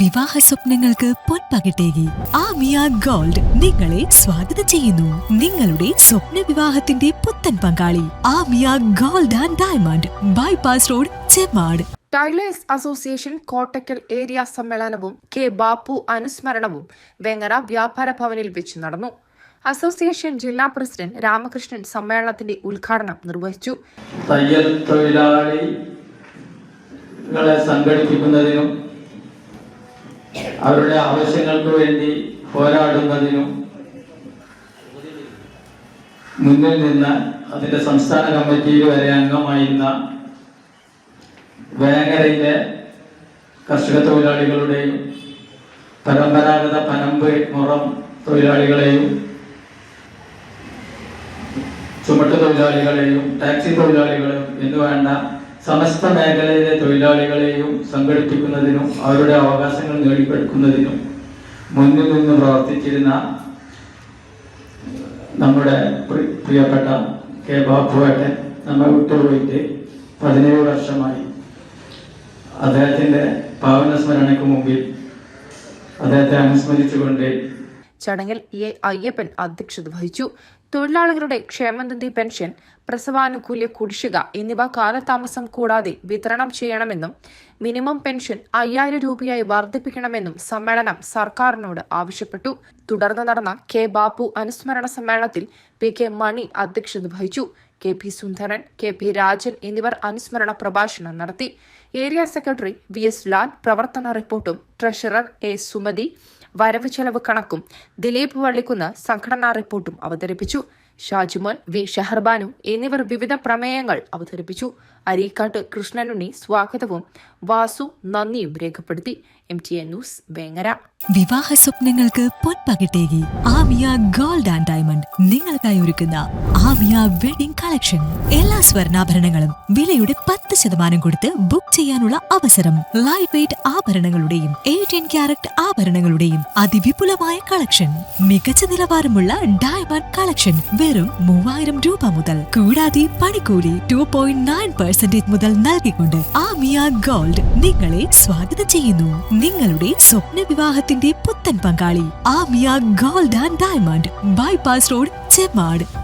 വിവാഹ സ്വപ്നങ്ങൾക്ക് പൊൻപകിട്ടേകി ആമിയ ഗോൾഡ് നിങ്ങളെ സ്വാഗതം ചെയ്യുന്നു. നിങ്ങളുടെ സ്വപ്ന വിവാഹത്തിന്റെ പുത്തൻ പങ്കാളി Aamiya gold and diamond bypass road Chemmad tailors association Kottakkal area സമ്മേളനവും കെ ബാപ്പു അനുസ്മരണവും വെങ്ങര വ്യാപാര ഭവനിൽ വെച്ച് നടന്നു. അസോസിയേഷൻ ജില്ലാ പ്രസിഡന്റ് രാമകൃഷ്ണൻ സമ്മേളനത്തിന്റെ ഉദ്ഘാടനം നിർവഹിച്ചു. തയ്യൽ തൊഴിലാളികളെ സംഘടിപ്പിക്കുന്നതിനും അവരുടെ ആവശ്യങ്ങൾക്ക് വേണ്ടി പോരാടുന്നതിനും മുന്നിൽ നിന്ന് അതിന്റെ സംസ്ഥാന കമ്മിറ്റിയിൽ വരെ അംഗമായിരുന്ന വേങ്ങരയിലെ കർഷക തൊഴിലാളികളുടെയും പരമ്പരാഗത പനമ്പ് മുറം തൊഴിലാളികളെയും ചുമട്ട് തൊഴിലാളികളെയും ടാക്സി തൊഴിലാളികളെയും എന്ന് വേണ്ട സമസ്ത മേഖലയിലെ തൊഴിലാളികളെയും സംഘടിപ്പിക്കുന്നതിനും അവരുടെ അവകാശങ്ങൾ നേടിപ്പെടുക്കുന്നതിനും മുന്നിൽ നിന്ന് പ്രവർത്തിച്ചിരുന്ന നമ്മുടെ പ്രിയപ്പെട്ട കെ ബാബുവേട്ടൻ നമ്മെ വിട്ടുപോയിട്ട് പതിനേഴ് വർഷമായി അദ്ദേഹത്തിന്റെ പാവന സ്മരണയ്ക്ക് മുമ്പിൽ അദ്ദേഹത്തെ അനുസ്മരിച്ചുകൊണ്ട് ചടങ്ങിൽ എ അയ്യപ്പൻ അധ്യക്ഷത വഹിച്ചു. തൊഴിലാളികളുടെ ക്ഷേമനിധി പെൻഷൻ പ്രസവാനുകൂല്യ കുടിശ്ശിക എന്നിവ കാലതാമസം കൂടാതെ വിതരണം ചെയ്യണമെന്നും മിനിമം പെൻഷൻ അയ്യായിരം രൂപയായി വർദ്ധിപ്പിക്കണമെന്നും സമ്മേളനം സർക്കാരിനോട് ആവശ്യപ്പെട്ടു. തുടർന്ന് നടന്ന കെ ബാപ്പു അനുസ്മരണ സമ്മേളനത്തിൽ പി കെ മണി അധ്യക്ഷത വഹിച്ചു. K P Sundaran K P Rajan എന്നിവർ അനുസ്മരണ പ്രഭാഷണം നടത്തി. Area secretary V S Lal പ്രവർത്തന റിപ്പോർട്ടും ട്രഷറർ എ സുമതി വരവ് ചെലവ് കണക്കും. ദിലീപ് വള്ളിക്കുന്ന് സംഘടനാ റിപ്പോർട്ടും അവതരിപ്പിച്ചു. ഷാജിമോൻ വി. ഷഹർബാനു എന്നിവർ വിവിധ പ്രമേയങ്ങൾ അവതരിപ്പിച്ചു. അരീക്കാട്ട് കൃഷ്ണനുണ്ണി സ്വാഗതവും. വാസു നന്ദിയും രേഖപ്പെടുത്തി. M T A news Vengara. വിവാഹ സ്വപ്നങ്ങൾക്ക് പൊൻപകിട്ടേകി. ആമിയ ഗോൾഡ് ആൻഡ് ഡയമണ്ട് നിങ്ങൾക്കായി ഒരുക്കുന്ന ആമിയ വെഡിംഗ് കളക്ഷൻ. എല്ലാ സ്വർണാഭരണങ്ങളും വിലയുടെ പത്ത് ശതമാനം കൊടുത്ത് ബുക്ക് ചെയ്യാനുള്ള അവസരം. ലൈഫ് വെയിറ്റ് ആഭരണങ്ങളുടെയും എയ്റ്റീൻ ക്യാരറ്റ് ആഭരണങ്ങളുടെയും അതിവിപുലമായ കളക്ഷൻ. മികച്ച നിലവാരമുള്ള ഡയമണ്ട് കളക്ഷൻ വെറും മൂവായിരം രൂപ മുതൽ. കൂടാതെ പണിക്കൂലി ടു പോയിന്റ് നയൻ പെർസെന്റേജ് മുതൽ നൽകിക്കൊണ്ട് ആമിയ ഗോൾഡ് നിങ്ങളെ സ്വാഗതം ചെയ്യുന്നു. നിങ്ങളുടെ സ്വപ്ന വിവാഹത്തിന്റെ പുത്തൻ പങ്കാളി Aamiya gold and diamond. Bypass road Chemmad